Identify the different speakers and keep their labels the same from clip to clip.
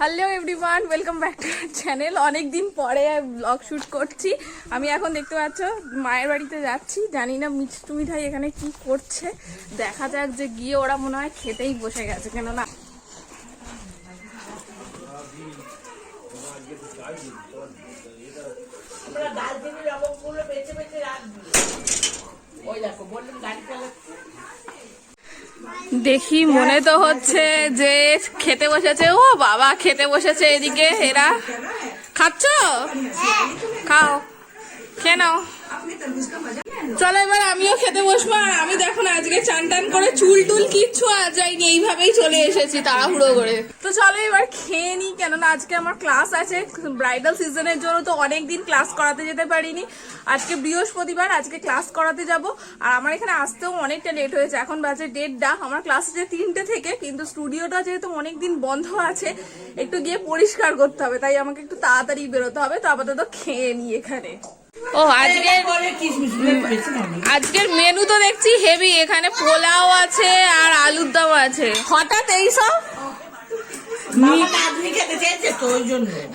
Speaker 1: Hello everyone welcome back to channel অনেক দিন পরে ব্লগ শ্যুট করছি। আমি এখন দেখতে পাচ্ছ, মায়ের বাড়িতে যাচ্ছি। জানি না মিষ্টি মিঠাই এখানে কি করছে। দেখা যাক যে গিয়ে ওরা মনে হয় খেতেই বসে গেছে, কেননা
Speaker 2: ওই দেখো, বললাম গাড়ি চালাচ্ছি।
Speaker 1: দেখি মনে তো হচ্ছে যে খেতে বসেছে। ও বাবা, খেতে বসেছে এদিকে। এরা খাচ্ছ? খাও। খেয়ে নাও। চলো এবার আমিও খেতে বসবো। আর আমি দেখো না চান টান করে চুল টুল কিচ্ছু আর যায়নি, এইভাবেই চলে এসেছি তাড়াহুড়ো করে। তো চলো এবার খেয়ে নি, কেননা আজকে আমার ক্লাস আছে, ব্রাইডাল সিজনের জন্য তো অনেক দিন ক্লাস করাতে যেতে পারিনি। আজকে বৃহস্পতিবার, আজকে ক্লাস করাতে যাব, আর আমার এখানে আসতেও অনেকটা লেট হয়েছে, এখন বাজে দেড়টা, আমার ক্লাস আছে তিনটে থেকে, কিন্তু স্টুডিওটা যেহেতু অনেক দিন বন্ধ আছে, একটু গিয়ে পরিষ্কার করতে হবে, তাই আমাকে একটু তাড়াতাড়ি বেরোতে হবে, তো আপাতত খেয়ে নি এখানে। ও আজকে আজকের মেনু তো দেখছি হেভি এখানে পোলাও আছে আর আলুর দম আছে। হঠাৎ এইসব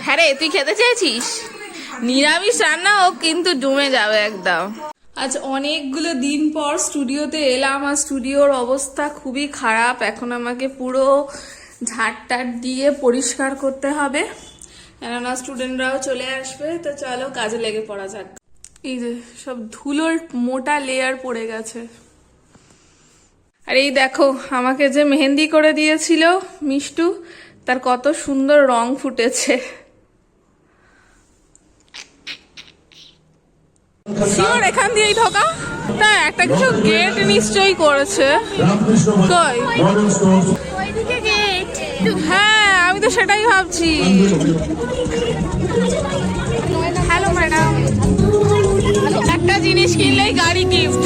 Speaker 1: হ্যাঁ রে তুই খেতে চেয়েছিস? নিরামিষ রান্না ও কিন্তু জমে যাবে একদম। আজ অনেকগুলো দিন পর স্টুডিওতে এলাম আর স্টুডিওর অবস্থা খুবই খারাপ। এখন আমাকে পুরো ঝাড়টাট দিয়ে পরিষ্কার করতে হবে। কেননা স্টুডেন্টরাও চলে আসবে তো চলো কাজে লেগে পড়া যাক। এই যে সব ধুলোর মোটা লেয়ার পড়ে গেছে। আর এই দেখো আমাকে যে মেহেন্দি করে দিয়েছিল মিষ্টু তার কত সুন্দর রং ফুটেছে। এখান দিয়েই ঢোকা। তা একটা কিছু গেট নিশ্চয়ই করেছে। কই? হ্যাঁ সেটাই ভাবছি। হ্যালো ম্যাডাম একটা জিনিস কিনলেই গাড়ি গিফট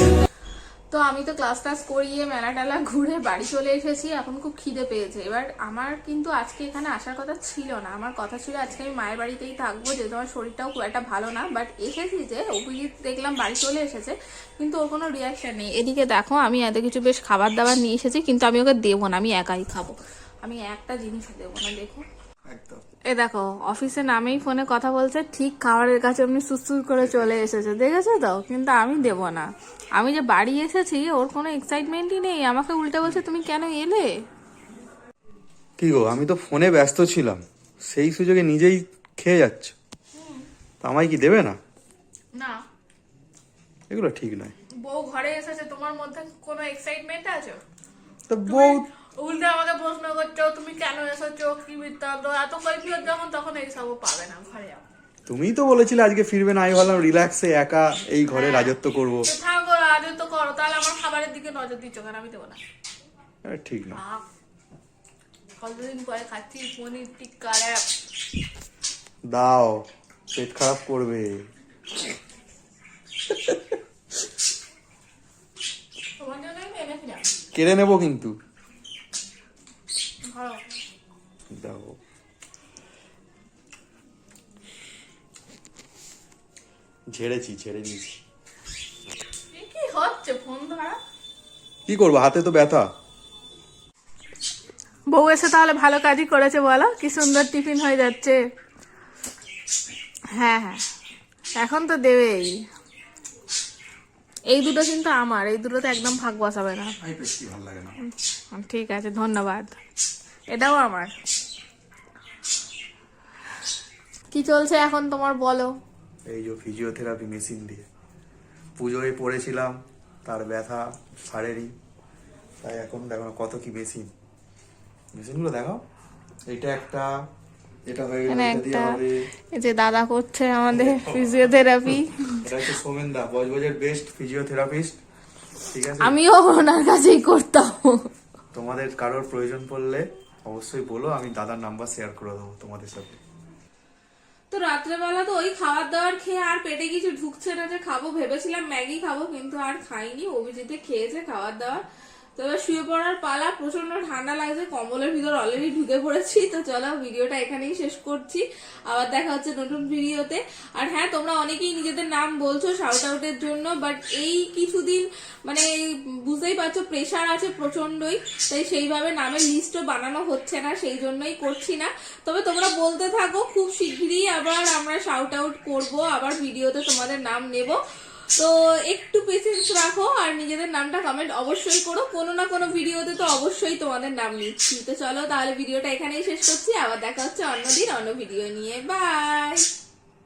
Speaker 1: তো আমি তো ক্লাস টাস করিয়ে মেলা টেলা ঘুরে বাড়ি চলে এসেছি, এখন খুব খিদে পেয়েছে। এবার আমার কিন্তু আজকে এখানে আসার কথা ছিল না। আমার কথা ছিল আজকে আমি মায়ের বাড়িতেই থাকব যেহেতু আমার শরীরটাও খুব একটা ভালো না। বাট এসেছি যে, অভিজিৎ দেখলাম বাড়ি চলে এসেছে, কিন্তু ওর কোনো রিয়াকশান নেই। এদিকে দেখো, আমি এত কিছু বেশ খাবার দাবার নিয়ে এসেছি, কিন্তু আমি ওকে দেবো না, আমি একাই খাব। আমি একটা জিনিসও দেবো না দেখো। এ দেখো অফিসে নামেই ফোনে কথা বলছে ঠিক খাবারের কাছে এমনি সুসুর করে চলে এসেছে দেখেছ তো? কিন্তু আমি দেব না। আমি যে বাড়ি এসেছি ওর কোনো এক্সাইটমেন্টই নেই। আমাকে উল্টে বলছে তুমি কেন এলে?
Speaker 3: কি গো আমি তো ফোনে ব্যস্ত ছিলাম। সেই সুযোগে নিজেই খেয়ে যাচ্ছ। তা আমায় কি দেবে না?
Speaker 1: না।
Speaker 3: এগুলো ঠিক নয়।
Speaker 1: বউ ঘরে এসেছে তোমার মধ্যে কোনো এক্সাইটমেন্ট আছে?
Speaker 3: তো বউ
Speaker 1: উল্টে আমাকে প্রশ্ন করছ তুমি কেন এসেছ? কি বৃত্তান্ত? এত কৈফিয়ত যখন তখন এই এইসব পাবে না ঘরে
Speaker 3: তুমিই তো বলেছিলে আজকে ফিরবে না আমি ভাবলাম রিল্যাক্সে একা এই ঘরে রাজত্ব করব।
Speaker 1: থাকো রাজত্ব করো তাহলে আমার খাবারের দিকে নজর দিচ্ছ কেন? আমি দেবো না।
Speaker 3: ঠিক না।
Speaker 1: কতদিন পরে খাচ্ছি? পনির টিক্কা
Speaker 3: দাও পেট খারাপ করবে। কেড়ে নেব কিন্তু। দাও। ঝেড়েছি ঝেড়ে নিয়েছি।
Speaker 1: কি হচ্ছে? ফোন ধরা?
Speaker 3: কি করব? হাতে তো ব্যথা।
Speaker 1: বউ এসে তাহলে ভালো কাজই করেছে বলো? কি সুন্দর টিফিন হয়ে যাচ্ছে। হ্যাঁ হ্যাঁ। এখন তো দেবেই। এই দুটো কিন্তু আমার এই দুটোতে একদম ভাগ বসাবে না।
Speaker 3: আমি পেটটি ভালো লাগে না।
Speaker 1: ঠিক আছে ধন্যবাদ। এটাও আমার। কি চলছে এখন তোমার বলো?
Speaker 3: এই যে ফিজিওথেরাপি মেশিন দিয়ে। পুজোয় পড়েছিলাম তার ব্যথা সারেনি তাই এখন দেখো কত কি মেশিন মেশিনগুলো দেখো এটা একটা এটা হয়ে গেলে
Speaker 1: একটা এই যে দাদা করছে আমাদের ফিজিওথেরাপি
Speaker 3: এটা হচ্ছে সোমেন দা বজবজের বেস্ট ফিজিওথেরাপিস্ট ঠিক আছে?
Speaker 1: আমিও ওনার কাছেই করতাম।
Speaker 3: তোমাদের কারোর প্রয়োজন পড়লে অবশ্যই বলো আমি দাদার নাম্বার শেয়ার করে দেবো তোমাদের সাথে।
Speaker 1: তো রাত্রেবেলা তো ওই খাবার দাবার খেয়ে আর পেটে কিছু ঢুকছে না যে খাব, ভেবেছিলাম ম্যাগি খাব, কিন্তু আর খাইনি। অভিজিতে খেয়েছে খাবার দাবার তো এবার শুয়ে পড়ার পালা প্রচণ্ড ঠান্ডা লাগছে, কম্বলের ভিতর অলরেডি ঢুকে পড়েছি। তো চলো, ভিডিওটা এখানেই শেষ করছি। আবার দেখা হচ্ছে নতুন ভিডিওতে। আর হ্যাঁ তোমরা অনেকেই নিজেদের নাম বলছো শাউট আউটের জন্য বাট এই কিছুদিন মানে বুঝতেই পারছ প্রেশার আছে প্রচন্ডই তাই সেইভাবে নামের লিস্টও বানানো হচ্ছে না, সেই জন্যই করছি না। তবে তোমরা বলতে থাকো, খুব শীঘ্রই আবার আমরা শাউট আউট করব, আবার ভিডিওতে তোমাদের নাম নেব। তো একটু পেশেন্স রাখো আর নিজেদের নামটা কমেন্ট অবশ্যই করো। কোনো না কোনো ভিডিওতে তো অবশ্যই তোমাদের নাম নিচ্ছি। তো চলো তাহলে ভিডিওটা এখানেই শেষ করছি। আবার দেখা হচ্ছে অন্যদিন অন্য ভিডিও নিয়ে। বাই